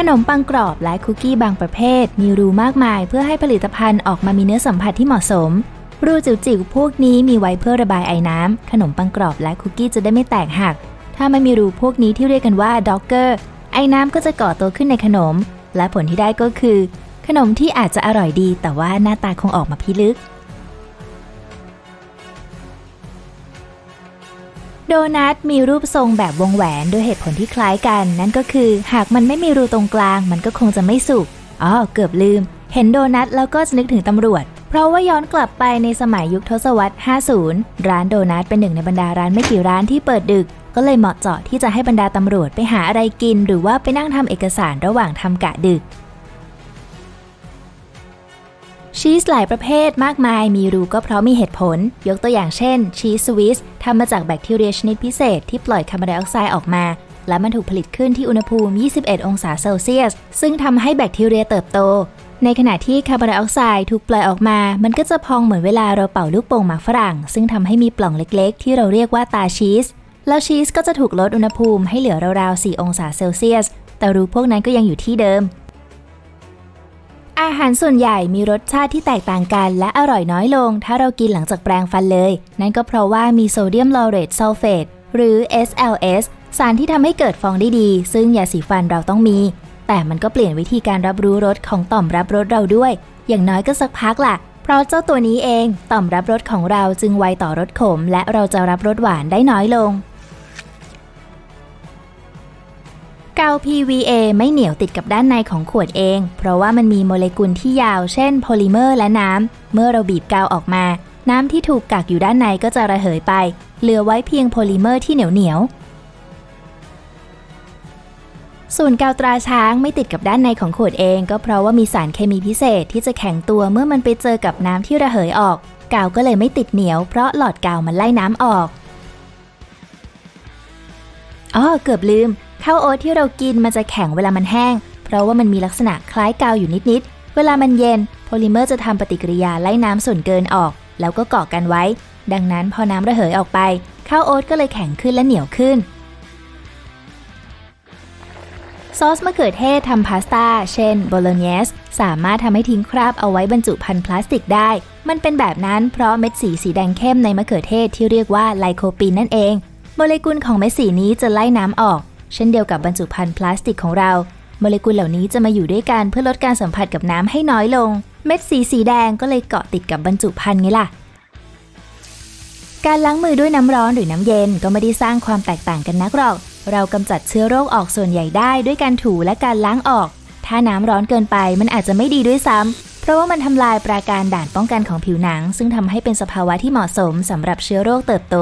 ขนมปังกรอบและคุกกี้บางประเภท มีรูมากมายเพื่อให้ผลิตภัณฑ์ออกมามีเนื้อสัมผัสที่เหมาะสม รูจิ๋วๆพวกนี้มีไว้เพื่อระบายไอ้น้ำขนมปังกรอบและคุกกี้จะได้ไม่แตกหัก ถ้าไม่มีรูพวกนี้ที่เรียกกันว่าด็อกเกอร์ไอ้น้ำก็จะก่อตัวขึ้นในขนม และผลที่ได้ก็คือ ขนมที่อาจจะอร่อยดี แต่ว่าหน้าตาคงออกมาพิลึก โดนัทมีรูปทรงแบบวงแหวนด้วยเหตุผลที่คล้ายกัน นั่นก็คือ หากมันไม่มีรูตรงกลาง มันก็คงจะไม่สุกอ๋อเกือบลืม เห็นโดนัทแล้วก็จะนึกถึงตำรวจ เพราะว่าย้อนกลับไปในสมัยยุคทศวรรษ 50 ร้านโดนัทเป็นหนึ่งในบรรดาร้านไม่กี่ร้านที่เปิดดึก ก็เลยเหมาะเจาะที่จะให้บรรดาตำรวจไปหาอะไรกิน หรือว่าไปนั่งทำเอกสารระหว่างทำกะดึก ชีสหลายประเภทมากมายมีรูก็เพราะมีเหตุผล ยกตัวอย่างเช่น ชีสสวิสทำมาจากแบคทีเรียชนิดพิเศษที่ปล่อยคาร์บอนไดออกไซด์ออกมา และมันถูกผลิตขึ้นที่อุณหภูมิ 21 องศาเซลเซียส ซึ่งทำให้แบคทีเรียเติบโต ในขณะที่คาร์บอนไดออกไซด์ถูกปล่อยออกมา มันก็จะพองเหมือนเวลาเราเป่าลูกโป่งหมากฝรั่ง ซึ่งทำให้มีปล่องเล็กๆ ที่เราเรียกว่าตาชีส แล้วชีสก็จะถูกลดอุณหภูมิให้เหลือราวๆ 4 องศาเซลเซียส แต่รูพวกนั้นก็ยังอยู่ที่เดิม อาหารส่วนใหญ่มีรสชาติที่แตกต่างกัน และอร่อยน้อยลง ถ้าเรากินหลังจากแปรงฟันเลย นั่นก็เพราะว่ามีโซเดียมลอเรตซัลเฟตหรือ SLS สารที่ทำให้เกิดฟองได้ดี ซึ่งยาสีฟันเราต้องมี แต่มันก็เปลี่ยนวิธีการรับรู้รสของต่อมรับรสเราด้วย อย่างน้อยก็สักพักล่ะ เพราะเจ้าตัวนี้เอง ต่อมรับรสของเราจึงไวต่อรสขม และเราจะรับรสหวานได้น้อยลง กาว PVA ไม่เหนียวติดกับด้านในของขวดเอง เพราะว่ามันมีโมเลกุลที่ยาว เช่นโพลิเมอร์และน้ำ เมื่อเราบีบกาวออกมา น้ำที่ถูกกักอยู่ด้านในก็จะระเหยไป เหลือไว้เพียงโพลิเมอร์ที่เหนียวเหนียวส่วนกาวตราช้างไม่ติดกับด้านในของขวดเองก็เพราะว่ามีสารเคมีพิเศษที่จะแข็งตัวเมื่อมันไปเจอกับน้ำที่ระเหยออก กาวก็เลยไม่ติดเหนียวเพราะหลอดกาวมันไล่น้ำออกอ๋อเกือบลืม ข้าวโอ๊ตที่เรากินมันจะแข็งเวลามันแห้ง เพราะว่ามันมีลักษณะคล้ายกาวอยู่นิดๆ เวลามันเย็น โพลิเมอร์จะทำปฏิกิริยาไล่น้ำส่วนเกินออก แล้วก็เกาะกันไว้ ดังนั้นพอน้ำระเหยออกไป ข้าวโอ๊ตก็เลยแข็งขึ้นและเหนียวขึ้น ซอสมะเขือเทศทำพาสต้า เช่นโบโลเนส สามารถทำให้ทิ้งคราบเอาไว้บรรจุภัณฑ์พลาสติกได้ มันเป็นแบบนั้นเพราะเม็ดสีสีแดงเข้มในมะเขือเทศที่เรียกว่าไลโคปีนนั่นเอง โมเลกุลของเม็ดสีนี้จะไล่น้ำออก เช่นเดียวกับบรรจุภัณฑ์พลาสติกของเรา โมเลกุลเหล่านี้จะมาอยู่ด้วยกันเพื่อลดการสัมผัสกับน้ำให้น้อยลง เม็ดสีสีแดงก็เลยเกาะติดกับบรรจุภัณฑ์ไงล่ะ การล้างมือด้วยน้ำร้อนหรือน้ำเย็นก็ไม่ได้สร้างความแตกต่างกันนักหรอก เรากำจัดเชื้อโรคออกส่วนใหญ่ได้ด้วยการถูและการล้างออก ถ้าน้ำร้อนเกินไปมันอาจจะไม่ดีด้วยซ้ำเพราะว่ามันทำลายปราการด่านป้องกันของผิวหนัง ซึ่งทำให้เป็นสภาวะที่เหมาะสมสำหรับเชื้อโรคเติบโต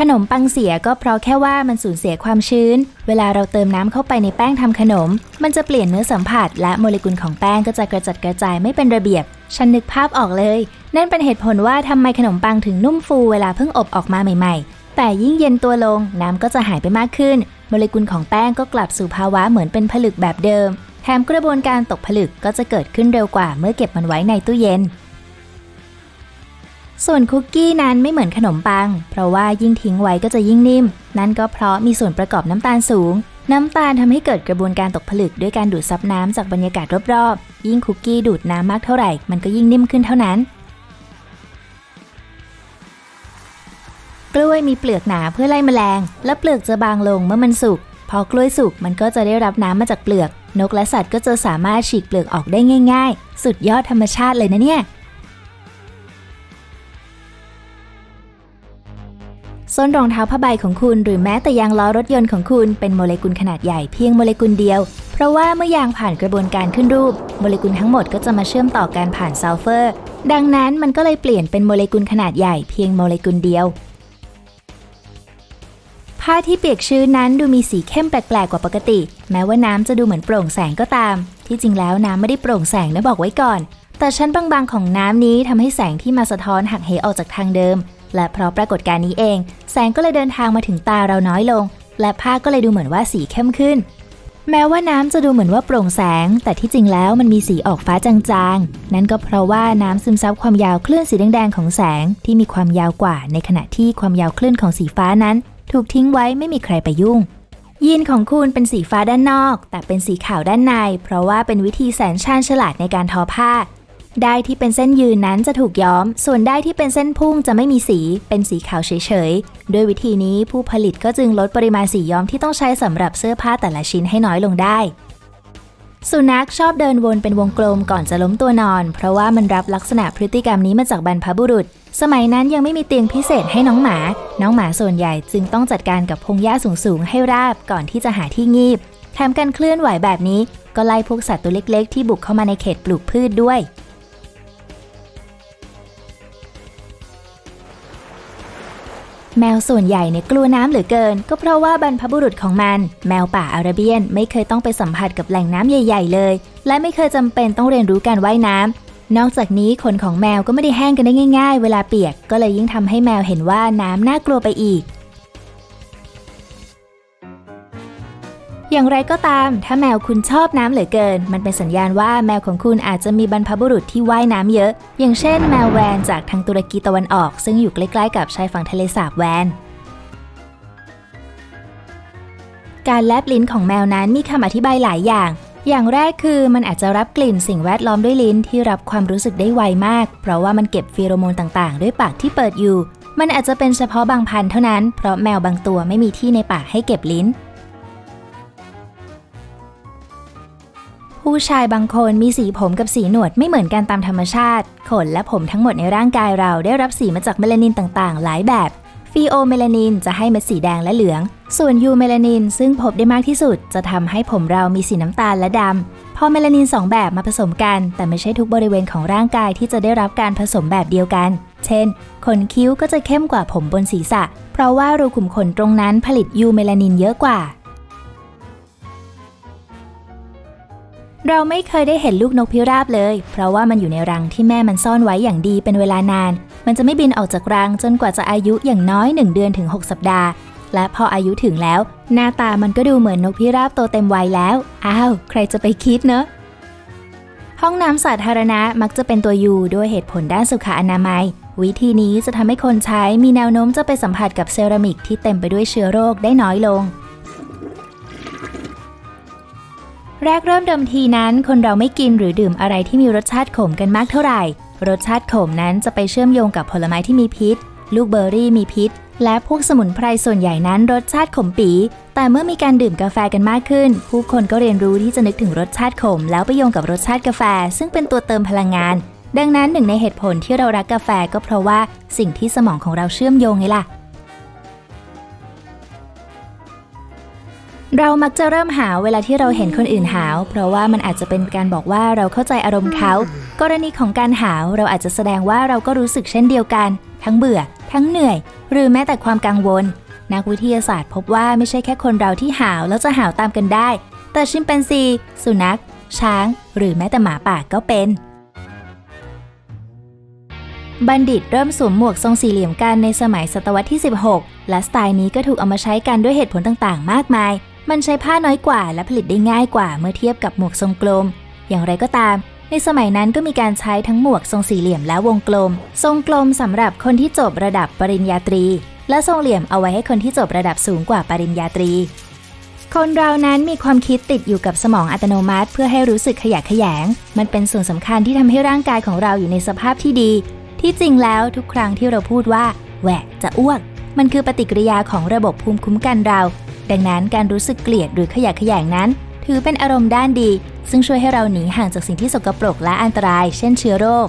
ขนมปังเสียก็เพราะแค่ว่ามันสูญเสียความชื้น เวลาเราเติมน้ำเข้าไปในแป้งทำขนม มันจะเปลี่ยนเนื้อสัมผัส และโมเลกุลของแป้งก็จะกระจัดกระจายไม่เป็นระเบียบ ฉันนึกภาพออกเลย นั่นเป็นเหตุผลว่าทำไมขนมปังถึงนุ่มฟูเวลาเพิ่งอบออกมาใหม่ๆ แต่ยิ่งเย็นตัวลงน้ำก็จะหายไปมากขึ้น โมเลกุลของแป้งก็กลับสู่ภาวะเหมือนเป็นผลึกแบบเดิม แถมกระบวนการตกผลึกก็จะเกิดขึ้นเร็วกว่าเมื่อเก็บมันไว้ในตู้เย็น ส่วนคุกกี้นั้นไม่เหมือนขนมปัง เพราะว่ายิ่งทิ้งไว้ก็จะยิ่งนิ่ม นั่นก็เพราะมีส่วนประกอบน้ำตาลสูง น้ำตาลทำให้เกิดกระบวนการตกผลึกด้วยการดูดซับน้ำจากบรรยากาศรอบๆ ยิ่งคุกกี้ดูดน้ำมากเท่าไหร่ มันก็ยิ่งนิ่มขึ้นเท่านั้น กล้วยมีเปลือกหนาเพื่อไล่แมลง และเปลือกจะบางลงเมื่อมันสุก พอกล้วยสุกมันก็จะได้รับน้ำมาจากเปลือก นกและสัตว์ก็จะสามารถฉีกเปลือกออกได้ง่าย ๆ สุดยอดธรรมชาติเลยนะเนี่ย ส้นรองเท้าผ้าใบของคุณหรือแม้แต่ยางล้อรถยนต์ของคุณเป็นโมเลกุลขนาดใหญ่เพียงโมเลกุลเดียว เพราะว่าเมื่อยางผ่านกระบวนการขึ้นรูป โมเลกุลทั้งหมดก็จะมาเชื่อมต่อกันผ่านซัลเฟอร์ ดังนั้นมันก็เลยเปลี่ยนเป็นโมเลกุลขนาดใหญ่เพียงโมเลกุลเดียวผ้าที่เปียกชื้นนั้นดูมีสีเข้มแปลกๆกว่าปกติ แม้ว่าน้ำจะดูเหมือนโปร่งแสงก็ตาม ที่จริงแล้วน้ำไม่ได้โปร่งแสงนะบอกไว้ก่อน แต่ชั้นบางๆของน้ำนี้ทำให้แสงที่มาสะท้อนหักเหออกจากทางเดิม และเพราะปรากฏการณ์นี้เอง แสงก็เลยเดินทางมาถึงตาเราน้อยลง และผ้าก็เลยดูเหมือนว่าสีเข้มขึ้น แม้ว่าน้ำจะดูเหมือนว่าโปร่งแสง แต่ที่จริงแล้วมันมีสีออกฟ้าจางๆ นั่นก็เพราะว่าน้ำซึมซับความยาวคลื่นสีแดงๆของแสงที่มีความยาวกว่า ในขณะที่ความยาวคลื่นของสีฟ้านั้น ถูกทิ้งไว้ไม่มีใครไปยุ่งยีนของคุณเป็นสีฟ้าด้านนอก แต่เป็นสีขาวด้านใน เพราะว่าเป็นวิธีแสนชาญฉลาดในการทอผ้า ได้ที่เป็นเส้นยืนนั้นจะถูกย้อม ส่วนได้ที่เป็นเส้นพุ่งจะไม่มีสี เป็นสีขาวเฉยๆ ด้วยวิธีนี้ผู้ผลิตก็จึงลดปริมาณสีย้อมที่ต้องใช้สำหรับเสื้อผ้าแต่ละชิ้นให้น้อยลงได้ สุนัขชอบเดินวนเป็นวงกลมก่อนจะล้มตัวนอน เพราะว่ามันรับลักษณะพฤติกรรมนี้มาจากบรรพบุรุษ สมัยนั้นยังไม่มีเตียงพิเศษให้น้องหมา น้องหมาส่วนใหญ่จึงต้องจัดการกับพงหญ้าสูงๆให้ราบก่อนที่จะหาที่งีบแถมการเคลื่อนไหวแบบนี้ ก็ไล่พวกสัตว์ตัวเล็ก ๆ ที่บุกเข้ามาในเขตปลูกพืชด้วย แมวส่วนใหญ่เนี่ยกลัวน้ำเหลือเกิน ก็เพราะว่าบรรพบุรุษของมัน แมวป่าอาระเบียน ไม่เคยต้องไปสัมผัสกับแหล่งน้ำใหญ่ ๆ เลย และไม่เคยจำเป็นต้องเรียนรู้การว่ายน้ำนอกจากนี้ขนของแมวก็ไม่ได้แห้งกันได้ง่าย ๆ เวลาเปียก ก็เลยยิ่งทำให้แมวเห็นว่าน้ำน่ากลัวไปอีก อย่างไรก็ตาม ถ้าแมวคุณชอบน้ำเหลือเกิน มันเป็นสัญญาณว่าแมวของคุณอาจจะมีบรรพบุรุษที่ว่ายน้ำเยอะ อย่างเช่นแมวแวนจากทางตุรกีตะวันออก ซึ่งอยู่ใกล้ๆกับชายฝั่งทะเลสาบแวนการแลบลิ้นของแมวนั้นมีคำอธิบายหลายอย่าง อย่างแรกคือมันอาจจะรับกลิ่นสิ่งแวดล้อมด้วยลิ้นที่รับความรู้สึกได้ไวมาก เพราะว่ามันเก็บฟีโรโมนต่างๆ ด้วยปากที่เปิดอยู่ มันอาจจะเป็นเฉพาะบางพันธุ์เท่านั้น เพราะแมวบางตัวไม่มีที่ในปากให้เก็บลิ้น ผู้ชายบางคนมีสีผมกับสีหนวดไม่เหมือนกันตามธรรมชาติ ขนและผมทั้งหมดในร่างกายเราได้รับสีมาจากเมลานินต่างๆ หลายแบบฟีโอเมลานินจะให้เม็ดสีแดงและเหลือง ส่วนยูเมลานินซึ่งพบได้มากที่สุด จะทำให้ผมเรามีสีน้ำตาลและดำพอเมลานิน 2 แบบมาผสมกัน แต่ไม่ใช่ทุกบริเวณของร่างกายที่จะได้รับการผสมแบบเดียวกัน เช่น ขนคิ้วก็จะเข้มกว่าผมบนศีรษะ เพราะว่ารูขุมขนตรงนั้นผลิตยูเมลานินเยอะกว่า เราไม่เคยได้เห็นลูกนกพิราบเลย เพราะว่ามันอยู่ในรังที่แม่มันซ่อนไว้อย่างดีเป็นเวลานาน มันจะไม่บินออกจากรังจนกว่าจะอายุอย่างน้อย 1 เดือนถึง 6 สัปดาห์ และพออายุถึงแล้ว หน้าตามันก็ดูเหมือนนกพิราบโตเต็มวัยแล้ว อ้าว ใครจะไปคิดเนอะห้องน้ำสาธารณะมักจะเป็นตัวยูด้วยเหตุผลด้านสุขอนามัย วิธีนี้จะทำให้คนใช้มีแนวโน้มจะไปสัมผัสกับเซรามิกที่เต็มไปด้วยเชื้อโรคได้น้อยลง แรกเริ่มเดิมทีนั้น คนเราไม่กินหรือดื่มอะไรที่มีรสชาติขมกันมากเท่าไหร่ รสชาติขมนั้นจะไปเชื่อมโยงกับผลไม้ที่มีพิษ ลูกเบอร์รี่มีพิษ และพวกสมุนไพรส่วนใหญ่นั้นรสชาติขมปี แต่เมื่อมีการดื่มกาแฟกันมากขึ้น ผู้คนก็เรียนรู้ที่จะนึกถึงรสชาติขม แล้วไปโยงกับรสชาติกาแฟ ซึ่งเป็นตัวเติมพลังงาน ดังนั้นหนึ่งในเหตุผลที่เรารักกาแฟก็เพราะว่าสิ่งที่สมองของเราเชื่อมโยงไงล่ะ เรามักจะเริ่มหาวเวลาที่เราเห็นคนอื่นหาว เพราะว่ามันอาจจะเป็นการบอกว่าเราเข้าใจอารมณ์เขา กรณีของการหาวเราอาจจะแสดงว่าเราก็รู้สึกเช่นเดียวกัน ทั้งเบื่อ ทั้งเหนื่อย หรือแม้แต่ความกังวล นักวิทยาศาสตร์พบว่าไม่ใช่แค่คนเราที่หาวแล้วจะหาวตามกันได้ แต่ชิมแปนซี สุนัข ช้าง หรือแม้แต่หมาป่าก็เป็นบัณฑิตเริ่มสวมหมวกทรงสี่เหลี่ยมกันในสมัยศตวรรษที่ 16 และสไตล์นี้ก็ถูกเอามาใช้กันด้วยเหตุผลต่างๆ มากมาย มันใช้ผ้าน้อยกว่าและผลิตได้ง่ายกว่าเมื่อเทียบกับหมวกทรงกลม อย่างไรก็ตาม ในสมัยนั้นก็มีการใช้ทั้งหมวกทรงสี่เหลี่ยมและวงกลม ทรงกลมสำหรับคนที่จบระดับปริญญาตรี และทรงเหลี่ยมเอาไว้ให้คนที่จบระดับสูงกว่าปริญญาตรี คนเรานั้นมีความคิดติดอยู่กับสมองอัตโนมัติ เพื่อให้รู้สึกขยะแขยง มันเป็นส่วนสำคัญที่ทำให้ร่างกายของเราอยู่ในสภาพที่ดี ที่จริงแล้วทุกครั้งที่เราพูดว่าแหวะจะอ้วกมันคือปฏิกิริยาของระบบภูมิคุ้มกันเรา ดังนั้นการรู้สึกเกลียดหรือขยะแขยงนั้น ถือเป็นอารมณ์ด้านดี ซึ่งช่วยให้เราหนีห่างจากสิ่งที่สกปรกและอันตราย เช่นเชื้อโรค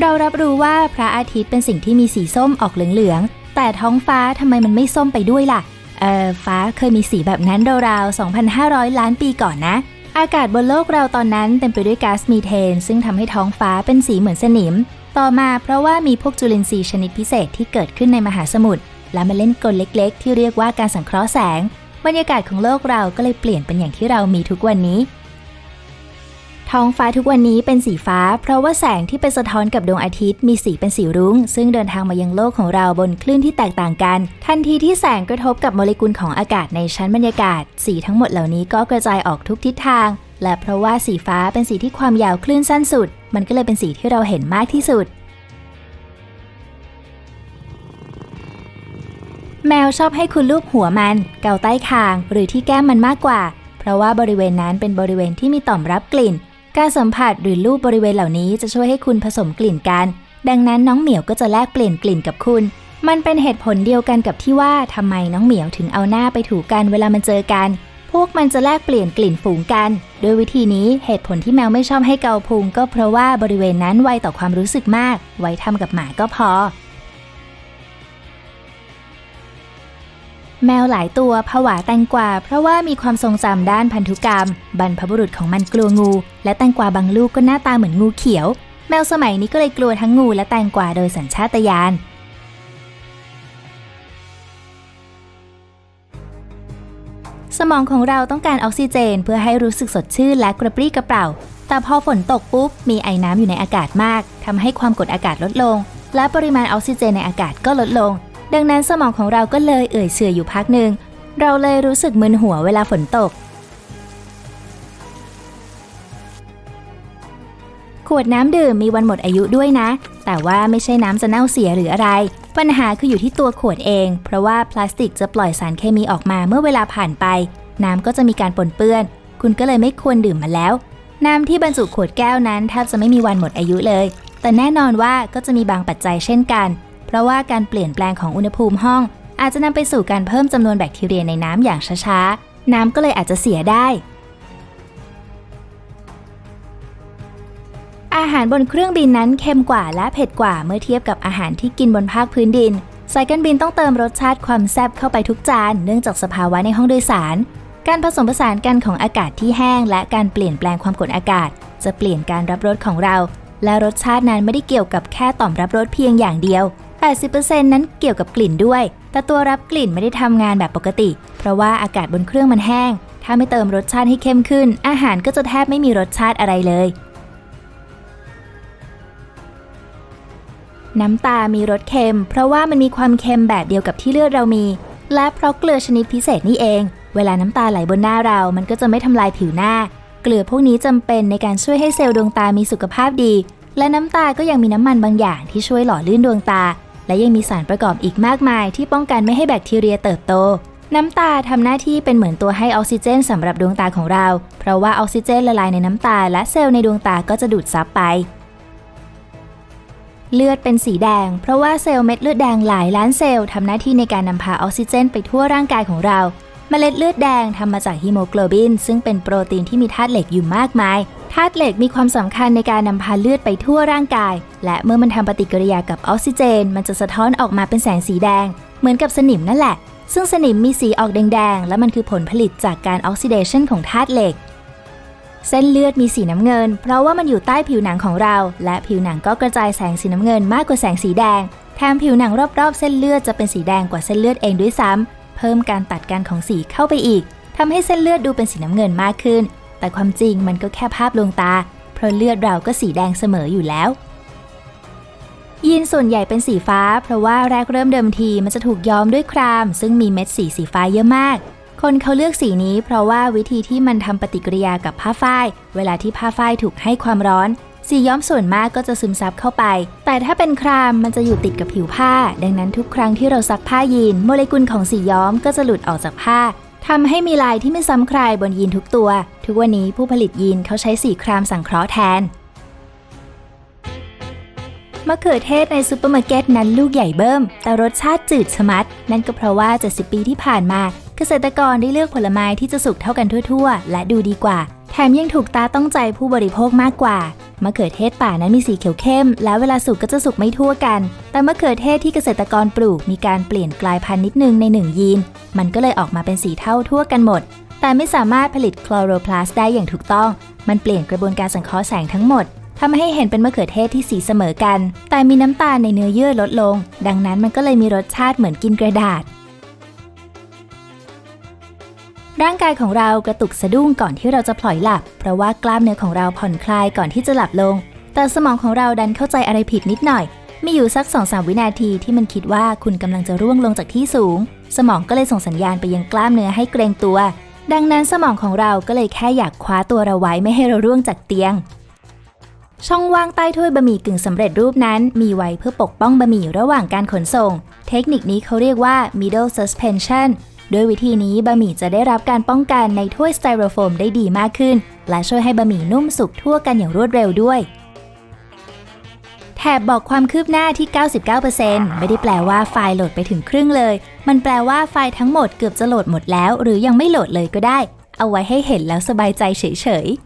เรารับรู้ว่าพระอาทิตย์เป็นสิ่งที่มีสีส้มออกเหลืองๆแต่ท้องฟ้าทำไมมันไม่ส้มไปด้วยล่ะเออฟ้าเคยมีสีแบบนั้นราวๆ2,500 ล้านปีก่อนนะ อากาศบนโลกเราตอนนั้นเต็มไปด้วยก๊าซมีเทน ซึ่งทำให้ท้องฟ้าเป็นสีเหมือนสนิม ต่อมาเพราะว่ามีพวกจุลินทรีย์ชนิดพิเศษที่เกิดขึ้นในมหาสมุทร และมาเล่นกลเล็ก ๆ ที่เรียกว่าการสังเคราะห์แสง บรรยากาศของโลกเราก็เลยเปลี่ยนเป็นอย่างที่เรามีทุกวันนี้ ท้องฟ้าทุกวันนี้เป็นสีฟ้า เพราะว่าแสงที่ไปสะท้อนกับดวงอาทิตย์มีสีเป็นสีรุง้ง ซึ่งเดินทางมายังโลกของเราบนคลื่นที่แตกต่างกัน ทันทีที่แสงกระทบกับโมเลกุลของอากาศในชั้นบรรยากาศ สีทั้งหมดเหล่านี้ก็กระจายออกทุกทิศทาง และเพราะว่าสีฟ้าเป็นสีที่ความยาวคลื่นสั้นสุด มันก็เลยเป็นสีที่เราเห็นมากที่สุด แมวชอบให้คุณลูบหัวมัน เกาใต้คางหรือที่แก้มมันมากกว่า เพราะว่าบริเวณนั้นเป็นบริเวณที่มีต่อมรับกลิ่น การสัมผัสหรือลูบบริเวณเหล่านี้จะช่วยให้คุณผสมกลิ่นกัน ดังนั้นน้องเหมียวก็จะแลกเปลี่ยนกลิ่นกับคุณ มันเป็นเหตุผลเดียวกันกับที่ว่าทำไมน้องเหมียวถึงเอาหน้าไปถูกันเวลามันเจอกัน พวกมันจะแลกเปลี่ยนกลิ่นฝูงกัน โดยวิธีนี้เหตุผลที่แมวไม่ชอบให้เกาพุงก็เพราะว่าบริเวณนั้นไวต่อความรู้สึกมาก ไว้ทำกับหมาก็พอ แมวหลายตัวผวาแตงกวาเพราะว่ามีความทรงจำด้านพันธุกรรม บรรพบุรุษของมันกลัวงู และแตงกวาบางลูกก็หน้าตาเหมือนงูเขียว แมวสมัยนี้ก็เลยกลัวทั้งงูและแตงกวาโดยสัญชาตญาณสมองของเราต้องการออกซิเจน เพื่อให้รู้สึกสดชื่นและกระปรี้กระเปร่าแต่พอฝนตกปุ๊บ มีไอน้ำอยู่ในอากาศมากทำให้ความกดอากาศลดลง และปริมาณออกซิเจนในอากาศก็ลดลง ดังนั้นสมองของเราก็เลยเอ่ยเฉยอยู่พักหนึ่ง เราเลยรู้สึกมึนหัวเวลาฝนตก ขวดน้ำดื่มมีวันหมดอายุด้วยนะ แต่ว่าไม่ใช่น้ำจะเน่าเสียหรืออะไร ปัญหาคืออยู่ที่ตัวขวดเอง เพราะว่าพลาสติกจะปล่อยสารเคมีออกมาเมื่อเวลาผ่านไป น้ำก็จะมีการปนเปื้อน คุณก็เลยไม่ควรดื่มมันแล้ว น้ำที่บรรจุขวดแก้วนั้นแทบจะไม่มีวันหมดอายุเลย แต่แน่นอนว่าก็จะมีบางปัจจัยเช่นกัน เพราะว่าการเปลี่ยนแปลงของอุณหภูมิห้อง อาจจะนำไปสู่การเพิ่มจำนวนแบคทีเรียในน้ำอย่างช้าๆ น้ำก็เลยอาจจะเสียได้ อาหารบนเครื่องบินนั้นเค็มกว่าและเผ็ดกว่าเมื่อเทียบกับอาหารที่กินบนภาคพื้นดินสายการบินต้องเติมรสชาติความแซ่บเข้าไปทุกจาน เนื่องจากสภาวะในห้องโดยสาร การผสมผสานกันของอากาศที่แห้ง และการเปลี่ยนแปลงความกดอากาศ จะเปลี่ยนการรับรสของเรา และรสชาตินั้นไม่ได้เกี่ยวกับแค่ต่อมรับรสเพียงอย่างเดียว 80%นั้นเกี่ยวกับกลิ่นด้วย แต่ตัวรับกลิ่นไม่ได้ทำงานแบบปกติ เพราะว่าอากาศบนเครื่องมันแห้ง ถ้าไม่เติมรสชาติให้เข้มขึ้น อาหารก็จะแทบไม่มีรสชาติอะไรเลย น้ำตามีรสเค็ม เพราะว่ามันมีความเค็มแบบเดียวกับที่เลือดเรามี และเพราะเกลือชนิดพิเศษนี่เอง เวลาน้ำตาไหลบนหน้าเรา มันก็จะไม่ทำลายผิวหน้า เกลือพวกนี้จำเป็นในการช่วยให้เซลล์ดวงตามีสุขภาพดีและน้ำตาก็ยังมีน้ำมันบางอย่างที่ช่วยหล่อลื่นดวงตา และยังมีสารประกอบอีกมากมายที่ป้องกันไม่ให้แบคทีเรียเติบโต น้ำตาทำหน้าที่เป็นเหมือนตัวให้ออกซิเจนสำหรับดวงตาของเรา เพราะว่าออกซิเจนละลายในน้ำตา และเซลล์ในดวงตาก็จะดูดซับไป เลือดเป็นสีแดง เพราะว่าเซลล์เม็ดเลือดแดงหลายล้านเซลล์ทำหน้าที่ในการนำพาออกซิเจนไปทั่วร่างกายของเรา เมล็ดเลือดแดงทำมาจากฮีโมโกลบิน ซึ่งเป็นโปรตีนที่มีธาตุเหล็กอยู่มากมาย ธาตุเหล็กมีความสำคัญในการนำพาเลือดไปทั่วร่างกาย และเมื่อมันทำปฏิกิริยากับออกซิเจน มันจะสะท้อนออกมาเป็นแสงสีแดง เหมือนกับสนิมนั่นแหละ ซึ่งสนิมมีสีออกแดงๆ และมันคือผลผลิตจากการออกซิเดชันของธาตุเหล็ก เส้นเลือดมีสีน้ำเงิน เพราะว่ามันอยู่ใต้ผิวหนังของเรา และผิวหนังก็กระจายแสงสีน้ำเงินมากกว่าแสงสีแดง แถมผิวหนังรอบๆ เส้นเลือดจะเป็นสีแดงกว่าเส้นเลือดเองด้วยซ้ำ เพิ่มการตัดกันของสีเข้าไปอีกทำให้เส้นเลือดดูเป็นสีน้ำเงินมากขึ้น แต่ความจริงมันก็แค่ภาพลวงตา เพราะเลือดเราก็สีแดงเสมออยู่แล้ว ยีนส่วนใหญ่เป็นสีฟ้า เพราะว่าแรกเริ่มเดิมทีมันจะถูกย้อมด้วยคราม ซึ่งมีเม็ดสีสีฟ้าเยอะมาก คนเขาเลือกสีนี้ เพราะว่าวิธีที่มันทำปฏิกิริยากับผ้าฝ้าย เวลาที่ผ้าฝ้ายถูกให้ความร้อน สีย้อมส่วนมากก็จะซึมซับเข้าไป แต่ถ้าเป็นครามมันจะอยู่ติดกับผิวผ้า ดังนั้นทุกครั้งที่เราซักผ้ายีน โมเลกุลของสีย้อมก็จะหลุดออกจากผ้าทำให้มีลายที่ไม่ซ้ำใครบนยีนทุกตัว ทุกวันนี้ผู้ผลิตยีนเขาใช้สีครามสังเคราะห์แทนมะเขือเทศในซูเปอร์มาร์เก็ตนั้นลูกใหญ่เบิ้มแต่รสชาติจืดชะมัด นั่นก็เพราะว่า 70 ปีที่ผ่านมา เกษตรกรได้เลือกผลไม้ที่จะสุกเท่ากันทั่ว ๆ และดูดีกว่า แถมยังถูกตาต้องใจผู้บริโภคมากกว่ามะเขือเทศป่านั้นมีสีเขียวเข้ม แล้วเวลาสุกก็จะสุกไม่ทั่วกัน แต่มะเขือเทศที่เกษตรกรปลูกมีการเปลี่ยนกลายพันธุ์นิดนึงในหนึ่งยีน มันก็เลยออกมาเป็นสีเท่าทั่วกันหมด แต่ไม่สามารถผลิตคลอโรพลาสต์ได้อย่างถูกต้อง มันเปลี่ยนกระบวนการสังเคราะห์แสงทั้งหมดทำให้เห็นเป็นมะเขือเทศที่สีเสมอกัน แต่มีน้ำตาลในเนื้อเยื่อลดลง ดังนั้นมันก็เลยมีรสชาติเหมือนกินกระดาษ ร่างกายของเรากระตุกสะดุ้งก่อนที่เราจะพลอยหลับ เพราะว่ากล้ามเนื้อของเราผ่อนคลายก่อนที่จะหลับลง แต่สมองของเราดันเข้าใจอะไรผิดนิดหน่อย มีอยู่สัก 2-3 วินาทีที่มันคิดว่าคุณกำลังจะร่วงลงจากที่สูง สมองก็เลยส่งสัญญาณไปยังกล้ามเนื้อให้เกรงตัว ดังนั้นสมองของเราก็เลยแค่อยากคว้าตัวเราไว้ไม่ให้เราร่วงจากเตียง ช่องว่างใต้ถ้วยบะหมี่กึ่งสำเร็จรูปนั้น มีไว้เพื่อปกป้องบะหมี่ระหว่างการขนส่ง เทคนิคนี้เขาเรียกว่า middle suspension โดยวิธีนี้บะหมี่จะได้รับการป้องกันในถ้วยสไตรโฟมได้ดีมากขึ้น และช่วยให้บะหมี่นุ่มสุกทั่วกันอย่างรวดเร็วด้วย แถบบอกความคืบหน้าที่ 99%ไม่ได้แปลว่าไฟล์โหลดไปถึงครึ่งเลย มันแปลว่าไฟล์ทั้งหมดเกือบจะโหลดหมดแล้ว หรือยังไม่โหลดเลยก็ได้ เอาไว้ให้เห็นแล้วสบายใจเฉยๆ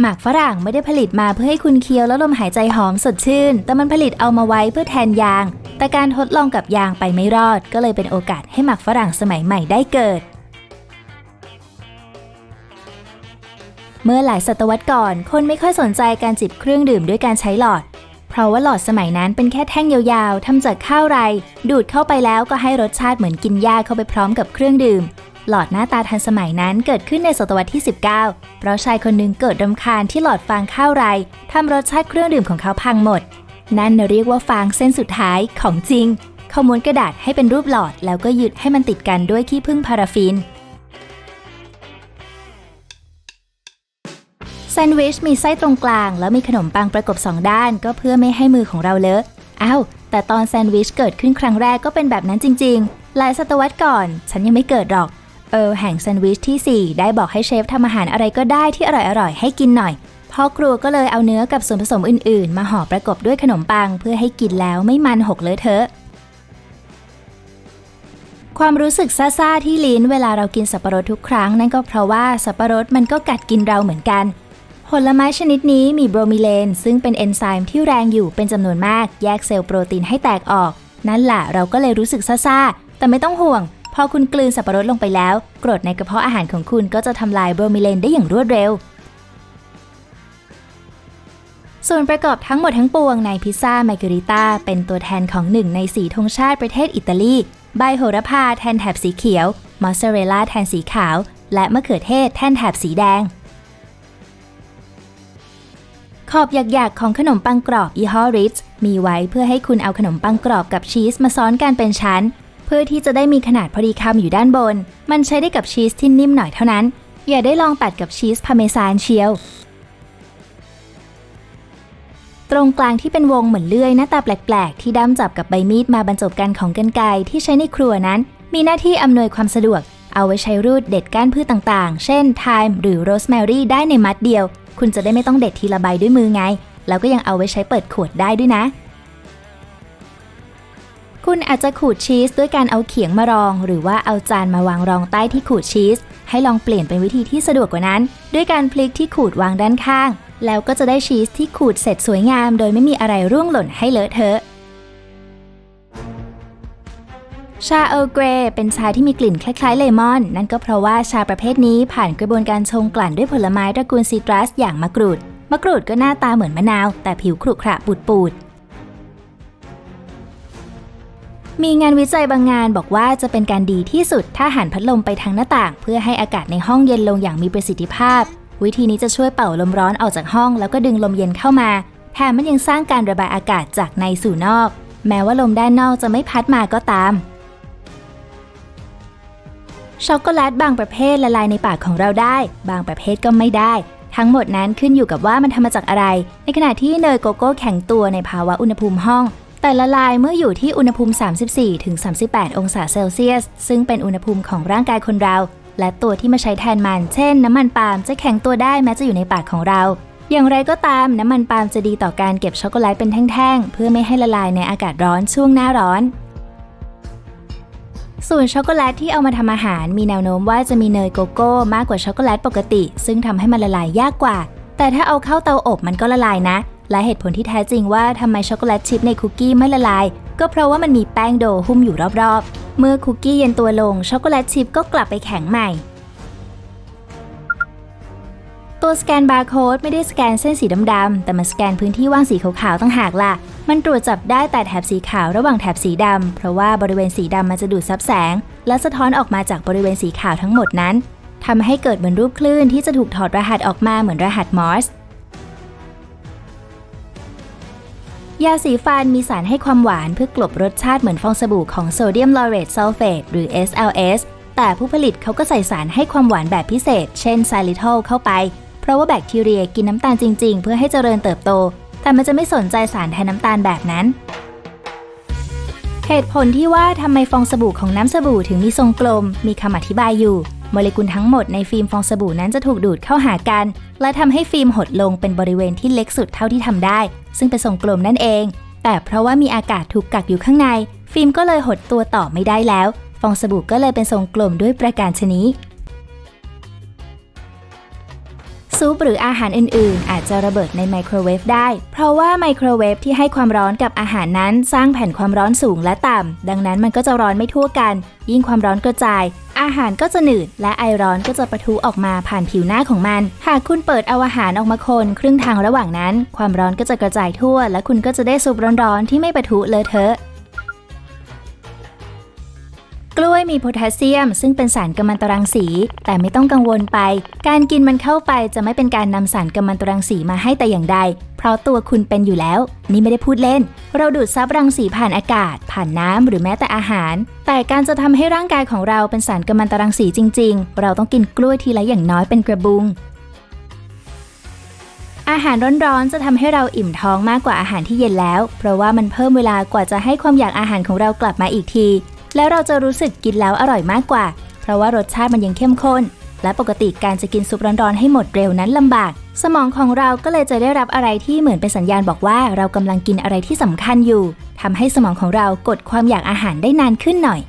หมากฝรั่งไม่ได้ผลิตมาเพื่อให้คุณเคี้ยวแล้วลมหายใจหอมสดชื่น แต่มันผลิตเอามาไว้เพื่อแทนยาง แต่การทดลองกับยางไปไม่รอด ก็เลยเป็นโอกาสให้หมากฝรั่งสมัยใหม่ได้เกิด เมื่อหลายศตวรรษก่อน คนไม่ค่อยสนใจการจิบเครื่องดื่มด้วยการใช้หลอด เพราะว่าหลอดสมัยนั้นเป็นแค่แท่งยาวๆทำจากข้าวไร ดูดเข้าไปแล้วก็ให้รสชาติเหมือนกินหญ้าเข้าไปพร้อมกับเครื่องดื่ม หลอดหน้าตาทันสมัยนั้นเกิดขึ้นในศตวรรษที่ 19 เพราะชายคนหนึงเกิดรำคาญที่หลอดฟางข้าวไรทำรสชาติเครื่องดื่มของเขาพังหมด นั่นเรียกว่าฟางเส้นสุดท้ายของจริงเขาม้วนกระดาษให้เป็นรูปหลอด แล้วก็ยึดให้มันติดกันด้วยขี้ผึ้งพาราฟินแซนด์วิชมีไส้ตรงกลาง แล้วมีขนมปังประกบสองด้าน ก็เพื่อไม่ให้มือของเราเลอะอ้าวแต่ตอนแซนด์วิชเกิดขึ้นครั้งแรกก็เป็นแบบนั้นจริงๆ หลายศตวรรษก่อน ฉันยังไม่เกิดหรอก เออแห่งแซนด์วิชที่ 4 ได้บอกให้เชฟทำอาหารอะไรก็ได้ที่อร่อยๆ ให้กินหน่อย พ่อครัวก็เลยเอาเนื้อกับส่วนผสมอื่นๆ มาห่อประกบด้วยขนมปังเพื่อให้กินแล้วไม่มันหกเลอะเทอะ ความรู้สึกซ่าๆที่ลิ้นเวลาเรากินสับปะรดทุกครั้ง นั่นก็เพราะว่าสับปะรดมันก็กัดกินเราเหมือนกันผลไม้ชนิดนี้มีโบรมิเลน ซึ่งเป็นเอนไซม์ที่แรงอยู่เป็นจำนวนมาก แยกเซลล์โปรตีนให้แตกออก นั่นแหละเราก็เลยรู้สึกซ่าๆ แต่ไม่ต้องห่วง พอคุณกลืนสับปะรดลงไปแล้วกรดในกระเพาะอาหารของคุณก็จะทำลายโบรมิเลนได้อย่างรวดเร็ว ส่วนประกอบทั้งหมดทั้งปวงในพิซซ่ามาการิต้าเป็นตัวแทนของหนึ่งในสีธงชาติประเทศอิตาลี ใบโหระพาแทนแถบสีเขียว มอสซาเรลล่าแทนสีขาว และมะเขือเทศแทนแถบสีแดง ขอบหยักๆของขนมปังกรอบยี่ห้อริชมีไว้เพื่อให้คุณเอาขนมปังกรอบกับชีสมาซ้อนกันเป็นชั้น เพื่อที่จะได้มีขนาดพอดีคำอยู่ด้านบน มันใช้ได้กับชีสที่นิ่มหน่อยเท่านั้น อย่าได้ลองตัดกับชีสพาเมซานเชียว ตรงกลางที่เป็นวงเหมือนเลื่อยหน้าตาแปลก ๆ ที่ด้ามจับกับใบมีดมาบรรจบกันของกันไกที่ใช้ในครัวนั้น มีหน้าที่อำนวยความสะดวก เอาไว้ใช้รูดเด็ดก้านพืชต่างๆ เช่นไทม์หรือโรสแมรี่ได้ในมัดเดียว คุณจะได้ไม่ต้องเด็ดทีละใบด้วยมือไง แล้วก็ยังเอาไว้ใช้เปิดขวดได้ด้วยนะ คุณอาจจะขูดชีสด้วยการเอาเขียงมารอง หรือว่าเอาจานมาวางรองใต้ที่ขูดชีสให้ลองเปลี่ยนเป็นวิธีที่สะดวกกว่านั้น ด้วยการพลิกที่ขูดวางด้านข้าง แล้วก็จะได้ชีสที่ขูดเสร็จสวยงาม โดยไม่มีอะไรร่วงหล่นให้เลอะเทอะ ชาเออร์เกรเป็นชาที่มีกลิ่นคล้ายๆเลมอน นั่นก็เพราะว่าชาประเภทนี้ผ่านกระบวนการชงกลั่นด้วยผลไม้ตระกูลซีตรัสอย่างมะกรูด มะกรูดก็หน้าตาเหมือนมะนาว แต่ผิวขรุขระปูดๆมีงานวิจัยบางงานบอกว่าจะเป็นการดีที่สุดถ้าหันพัดลมไปทางหน้าต่าง เพื่อให้อากาศในห้องเย็นลงอย่างมีประสิทธิภาพ วิธีนี้จะช่วยเป่าลมร้อนออกจากห้อง แล้วก็ดึงลมเย็นเข้ามา แถมมันยังสร้างการระบายอากาศจากในสู่นอก แม้ว่าลมด้านนอกจะไม่พัดมาก็ตาม ช็อกโกแลตบางประเภทละลายในปากของเราได้ บางประเภทก็ไม่ได้ ทั้งหมดนั้นขึ้นอยู่กับว่ามันทำมาจากอะไร ในขณะที่เนยโกโก้แข็งตัวในภาวะอุณหภูมิห้องแต่ละลายเมื่ออยู่ที่อุณหภูมิ 34-38 องศาเซลเซียส ซึ่งเป็นอุณหภูมิของร่างกายคนเรา และตัวที่มาใช้แทนมัน เช่น น้ำมันปาล์มจะแข็งตัวได้แม้จะอยู่ในปากของเรา อย่างไรก็ตามน้ำมันปาล์มจะดีต่อการเก็บช็อกโกแลตเป็นแท่งๆ เพื่อไม่ให้ละลายในอากาศร้อนช่วงหน้าร้อน ส่วนช็อกโกแลตที่เอามาทำอาหาร มีแนวโน้มว่าจะมีเนยโกโก้มากกว่าช็อกโกแลตปกติ ซึ่งทำให้มันละลายยากกว่า แต่ถ้าเอาเข้าเตาอบมันก็ละลายนะ และเหตุผลที่แท้จริงว่าทำไมช็อกโกแลตชิพในคุกกี้ไม่ละลาย ก็เพราะว่ามันมีแป้งโดหุ้มอยู่รอบๆ เมื่อคุกกี้เย็นตัวลงช็อกโกแลตชิพก็กลับไปแข็งใหม่ ตัวสแกนบาร์โค้ดไม่ได้สแกนเส้นสีดำๆแต่มันสแกนพื้นที่ว่างสีขาวๆตั้งหากล่ะ มันตรวจจับได้แต่แถบสีขาวระหว่างแถบสีดำเพราะว่าบริเวณสีดำมันจะดูดซับแสง และสะท้อนออกมาจากบริเวณสีขาวทั้งหมดนั้นทำให้เกิดเหมือนรูปคลื่นที่จะถูกถอดรหัสออกมาเหมือนรหัสมอร์ส ยาสีฟันมีสารให้ความหวานเพื่อกลบรสชาติเหมือนฟองสบู่ของโซเดียมลอเรตซัลเฟตหรือ SLS แต่ผู้ผลิตเขาก็ใส่สารให้ความหวานแบบพิเศษ เช่นไซลิทอลเข้าไป เพราะว่าแบคทีเรียกินน้ำตาลจริง ๆ เพื่อให้เจริญเติบโต แต่มันจะไม่สนใจสารแทนน้ำตาลแบบนั้น เหตุผลที่ว่าทำไมฟองสบู่ของน้ำสบู่ถึงมีทรงกลม มีคำอธิบายอยู่ โมเลกุลทั้งหมดในฟิล์มฟองสบู่นั้นจะถูกดูดเข้าหากัน และทำให้ฟิล์มหดลงเป็นบริเวณที่เล็กสุดเท่าที่ทำได้ ซึ่งเป็นทรงกลมนั่นเอง แต่เพราะว่ามีอากาศถูกกักอยู่ข้างใน ฟิล์มก็เลยหดตัวต่อไม่ได้แล้ว ฟองสบู่ก็เลยเป็นทรงกลมด้วยประการชนิดซุปหรืออาหารอื่นๆ อาจจะระเบิดในไมโครเวฟได้ เพราะว่าไมโครเวฟที่ให้ความร้อนกับอาหารนั้น สร้างแผ่นความร้อนสูงและต่ำ ดังนั้นมันก็จะร้อนไม่ทั่วกัน ยิ่งความร้อนกระจาย อาหารก็จะหนืด และไอร้อนก็จะประทุออกมาผ่านผิวหน้าของมัน หากคุณเปิดเอาอาหารออกมาคนครึ่งทางระหว่างนั้น ความร้อนก็จะกระจายทั่ว และคุณก็จะได้ซุปร้อนๆที่ไม่ประทุเลอะเทอะ กล้วยมีโพแทสเซียม ซึ่งเป็นสารกัมมันตรังสี แต่ไม่ต้องกังวลไป การกินมันเข้าไปจะไม่เป็นการนำสารกัมมันตรังสีมาให้แต่อย่างใด เพราะตัวคุณเป็นอยู่แล้ว นี่ไม่ได้พูดเล่น เราดูดซับรังสีผ่านอากาศ ผ่านน้ำหรือแม้แต่อาหาร แต่การจะทำให้ร่างกายของเราเป็นสารกัมมันตรังสีจริง ๆ เราต้องกินกล้วยทีละอย่างน้อยเป็นกระบุงอาหารร้อนๆ จะทำให้เราอิ่มท้องมากกว่าอาหารที่เย็นแล้ว เพราะว่ามันเพิ่มเวลากว่าจะให้ความอยากอาหารของเรากลับมาอีกที แล้วเราจะรู้สึกกินแล้วอร่อยมากกว่า เพราะว่ารสชาติมันยังเข้มข้น และปกติการจะกินซุปร้อนๆให้หมดเร็วนั้นลำบาก สมองของเราก็เลยจะได้รับอะไรที่เหมือนเป็นสัญญาณบอกว่าเรากำลังกินอะไรที่สำคัญอยู่ทำให้สมองของเรากดความอยากอาหารได้นานขึ้นหน่อย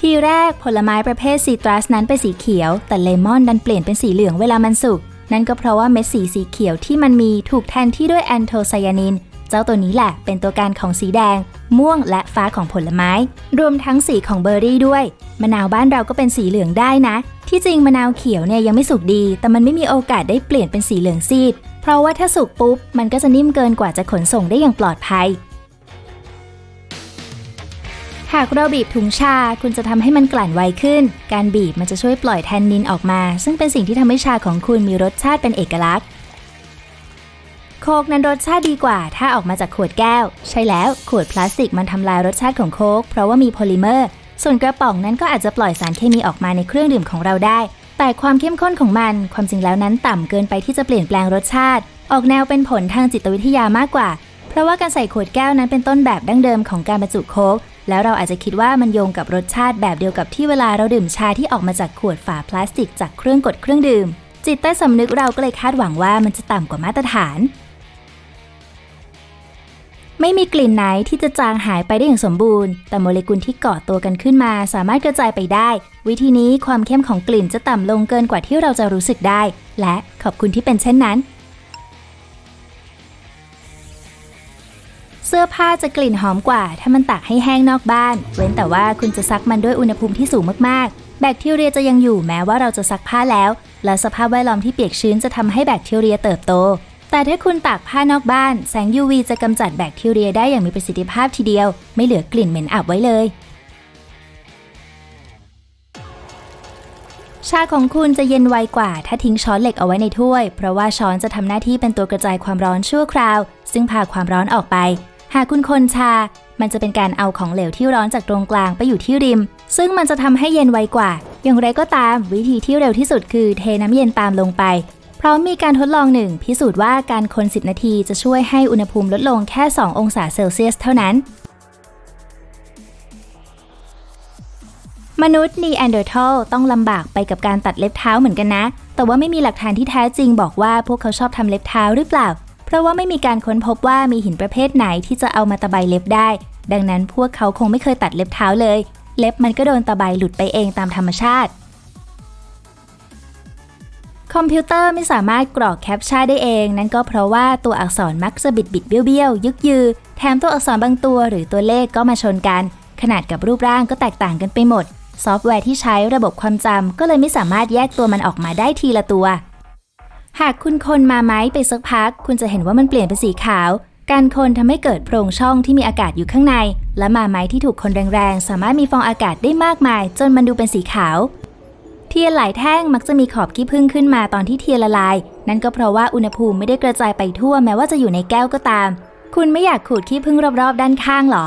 ทีแรกผลไม้ประเภทซีตรัสนั้นเป็นสีเขียว แต่เลมอนดันเปลี่ยนเป็นสีเหลืองเวลามันสุกนั่นก็เพราะว่าเม็ดสีสีเขียวที่มันมีถูกแทนที่ด้วยแอนโทไซยานิน เจ้าตัวนี้แหละเป็นตัวการของสีแดง ม่วงและฟ้าของผลไม้ รวมทั้งสีของเบอร์รี่ด้วย มะนาวบ้านเราก็เป็นสีเหลืองได้นะ ที่จริงมะนาวเขียวเนี่ยยังไม่สุกดี แต่มันไม่มีโอกาสได้เปลี่ยนเป็นสีเหลืองซีด เพราะว่าถ้าสุกปุ๊บ มันก็จะนิ่มเกินกว่าจะขนส่งได้อย่างปลอดภัยหากเราบีบถุงชาคุณจะทำให้มันกลั่นไวขึ้น การบีบมันจะช่วยปล่อยแทนนินออกมา ซึ่งเป็นสิ่งที่ทำให้ชาของคุณมีรสชาติเป็นเอกลักษณ์ โค้กนั้นรสชาติดีกว่า ถ้าออกมาจากขวดแก้ว ใช่แล้วขวดพลาสติกมันทำลายรสชาติของโค้กเพราะว่ามีโพลิเมอร์ ส่วนกระป๋องนั้นก็อาจจะปล่อยสารเคมีออกมาในเครื่องดื่มของเราได้ แต่ความเข้มข้นของมัน ความจริงแล้วนั้นต่ำเกินไปที่จะเปลี่ยนแปลงรสชาติ ออกแนวเป็นผลทางจิตวิทยามากกว่า เพราะว่าการใส่ขวดแก้วนั้นเป็นต้นแบบดั้งเดิมของการบรรจุโค้กแล้วเราอาจจะคิดว่ามันโยงกับรสชาติแบบเดียวกับที่เวลาเราดื่มชาที่ออกมาจากขวดฝาพลาสติกจากเครื่องกดเครื่องดื่ม จิตใต้สำนึกเราก็เลยคาดหวังว่ามันจะต่ำกว่ามาตรฐาน ไม่มีกลิ่นไหนที่จะจางหายไปได้อย่างสมบูรณ์ แต่โมเลกุลที่เกาะตัวกันขึ้นมา สามารถกระจายไปได้ วิธีนี้ความเข้มของกลิ่นจะต่ำลงเกินกว่าที่เราจะรู้สึกได้ และขอบคุณที่เป็นเช่นนั้น เสื้อผ้าจะกลิ่นหอมกว่า ถ้ามันตากให้แห้งนอกบ้าน เว้นแต่ว่าคุณจะซักมันด้วยอุณหภูมิที่สูงมากๆ แบคทีเรียจะยังอยู่แม้ว่าเราจะซักผ้าแล้ว และสภาพแวดล้อมที่เปียกชื้นจะทำให้แบคทีเรียเติบโต แต่ถ้าคุณตากผ้านอกบ้าน แสง UV จะกำจัดแบคทีเรียได้อย่างมีประสิทธิภาพทีเดียว ไม่เหลือกลิ่นเหม็นอับไว้เลย ชาของคุณจะเย็นไวกว่า ถ้าทิ้งช้อนเหล็กเอาไว้ในถ้วย เพราะว่าช้อนจะทำหน้าที่เป็นตัวกระจายความร้อนชั่วคราว ซึ่งพาความร้อนออกไป หากคุณคนชา มันจะเป็นการเอาของเหลวที่ร้อนจากตรงกลางไปอยู่ที่ริม ซึ่งมันจะทำให้เย็นไวกว่า อย่างไรก็ตาม วิธีที่เร็วที่สุดคือเทน้ำเย็นตามลงไป พราะมีการทดลองหนึ่งพิสูจน์ว่าการคน 10 นาทีจะช่วยให้อุณหภูมิลดลงแค่ 2 องศาเซลเซียสเท่านั้น มนุษย์นีแอนเดอร์ทัลต้องลำบากไปกับการตัดเล็บเท้าเหมือนกันนะ แต่ว่าไม่มีหลักฐานที่แท้จริงบอกว่าพวกเขาชอบทำเล็บเท้าหรือเปล่า เพราะว่าไม่มีการค้นพบว่ามีหินประเภทไหนที่จะเอามาตะไบเล็บได้ ดังนั้นพวกเขาคงไม่เคยตัดเล็บเท้าเลย เล็บมันก็โดนตะไบหลุดไปเองตามธรรมชาติ คอมพิวเตอร์ไม่สามารถกรอกแคปชั่นได้เอง นั่นก็เพราะว่าตัวอักษรมักจะบิดบิดเบี้ยวเบี้ยวๆยึกยือ แถมตัวอักษรบางตัวหรือตัวเลขก็มาชนกัน ขนาดกับรูปร่างก็แตกต่างกันไปหมด ซอฟต์แวร์ที่ใช้ระบบความจำก็เลยไม่สามารถแยกตัวมันออกมาได้ทีละตัว หากคุณคนมาไม้ไปสักพัก คุณจะเห็นว่ามันเปลี่ยนเป็นสีขาว การคนทำให้เกิดโพรงช่องที่มีอากาศอยู่ข้างใน และมาไม้ที่ถูกคนแรงๆสามารถมีฟองอากาศได้มากมาย จนมันดูเป็นสีขาว เทียนหลายแท่งมักจะมีขอบขี้ผึ้งขึ้นมาตอนที่เทียนละลาย นั่นก็เพราะว่าอุณหภูมิไม่ได้กระจายไปทั่วแม้ว่าจะอยู่ในแก้วก็ตาม คุณไม่อยากขูดขี้ผึ้งรอบๆ ด้านข้างหรอ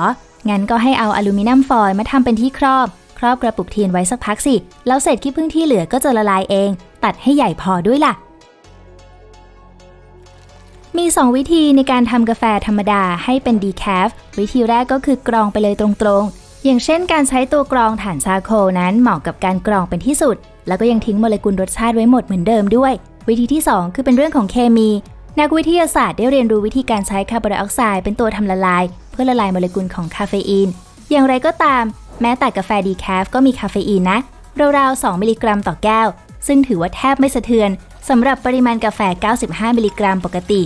งั้นก็ให้เอาอลูมิเนียมฟอยล์มาทำเป็นที่ครอบ ครอบกระปุกเทียนไว้สักพักสิ แล้วเศษขี้ผึ้งที่เหลือก็จะละลายเอง ตัดให้ใหญ่พอด้วยล่ะ มี 2 วิธีในการทำกาแฟธรรมดาให้เป็นดีแคฟ วิธีแรกก็คือกรองไปเลยตรงๆ อย่างเช่น การใช้ตัวกรองฐานชาโคลนั้นเหมาะกับการกรองเป็นที่สุด แล้วก็ยังทิ้งโมเลกุลรสชาติไว้หมดเหมือนเดิมด้วย วิธีที่ 2 คือเป็นเรื่องของเคมี นักวิทยาศาสตร์ได้เรียนรู้วิธีการใช้คาร์บอนไดออกไซด์เป็นตัวทำละลาย เพื่อละลายโมเลกุลของคาเฟอีน อย่างไรก็ตาม แม้แต่กาแฟดีแคฟก็มีคาเฟอีนนะราวๆ 2 มิลลิกรัมต่อแก้ว ซึ่งถือว่าแทบไม่สะเทือนสำหรับปริมาณกาแฟ 95 มิลลิกรัมปกติ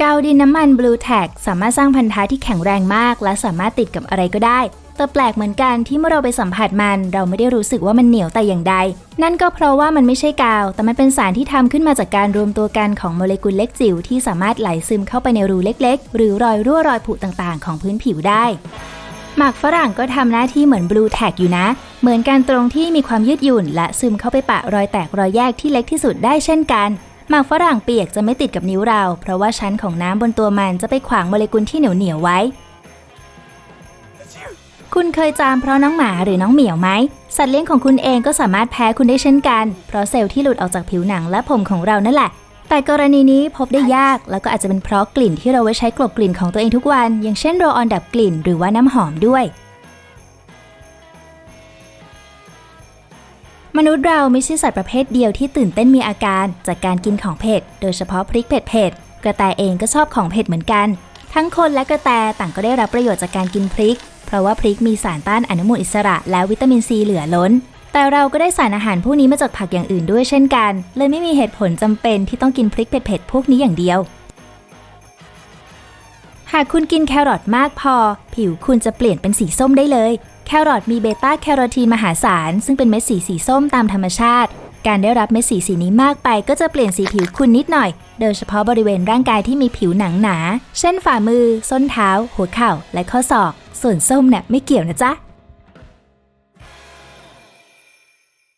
กาวดินน้ำมัน Blue Tag สามารถสร้างพันธะที่แข็งแรงมาก และสามารถติดกับอะไรก็ได้ แต่แปลกเหมือนกันที่เมื่อเราไปสัมผัสมัน เราไม่ได้รู้สึกว่ามันเหนียวแต่อย่างใด นั่นก็เพราะว่ามันไม่ใช่กาว แต่มันเป็นสารที่ทำขึ้นมาจากการรวมตัวกันของโมเลกุลเล็กจิ๋วที่สามารถไหลซึมเข้าไปในรูเล็ก ๆ หรือรอยรั่วรอยผุต่างๆ ของพื้นผิวได้หมากฝรั่งก็ทำหน้าที่เหมือน Blue Tag อยู่นะ เหมือนกันตรงที่มีความยืดหยุ่น และซึมเข้าไปปะรอยแตกรอยแยกที่เล็กที่สุดได้เช่นกันหมากฝรั่งเปียกจะไม่ติดกับนิ้วเรา เพราะว่าชั้นของน้ำบนตัวมันจะไปขวางโมเลกุลที่เหนียวเหนียวๆไว้ คุณเคยจามเพราะน้องหมาหรือน้องเหมียวไหม สัตว์เลี้ยงของคุณเองก็สามารถแพ้คุณได้เช่นกัน เพราะเซลล์ที่หลุดออกจากผิวหนังและผมของเรานั่นแหละ แต่กรณีนี้พบได้ยาก แล้วก็อาจจะเป็นเพราะกลิ่นที่เราไว้ใช้กลบกลิ่นของตัวเองทุกวัน อย่างเช่นโรลออนดับกลิ่น หรือว่าน้ำหอมด้วย มนุษย์เราไม่ใช่สัตว์ประเภทเดียวที่ตื่นเต้นมีอาการ จากการกินของเผ็ด โดยเฉพาะพริกเผ็ดๆกระแตเองก็ชอบของเผ็ดเหมือนกัน ทั้งคนและกระแตต่างก็ได้รับประโยชน์จากการกินพริก เพราะว่าพริกมีสารต้านอนุมูลอิสระ และวิตามินซีเหลือล้น แต่เราก็ได้สารอาหารพวกนี้มาจากผักอย่างอื่นด้วยเช่นกัน เลยไม่มีเหตุผลจำเป็นที่ต้องกินพริกเผ็ดๆพวกนี้อย่างเดียว หากคุณกินแครอทมากพอ ผิวคุณจะเปลี่ยนเป็นสีส้มได้เลย แครอทมีเบต้าแคโรทีนมหาศาล ซึ่งเป็นเม็ดสีสีส้มตามธรรมชาติ การได้รับเม็ดสีสีนี้มากไปก็จะเปลี่ยนสีผิวคุณนิดหน่อย โดยเฉพาะบริเวณร่างกายที่มีผิวหนังหนา เช่นฝ่ามือ ส้นเท้า หัวเข่า และข้อศอก ส่วนส้มเนี่ยไม่เกี่ยวนะจ๊ะ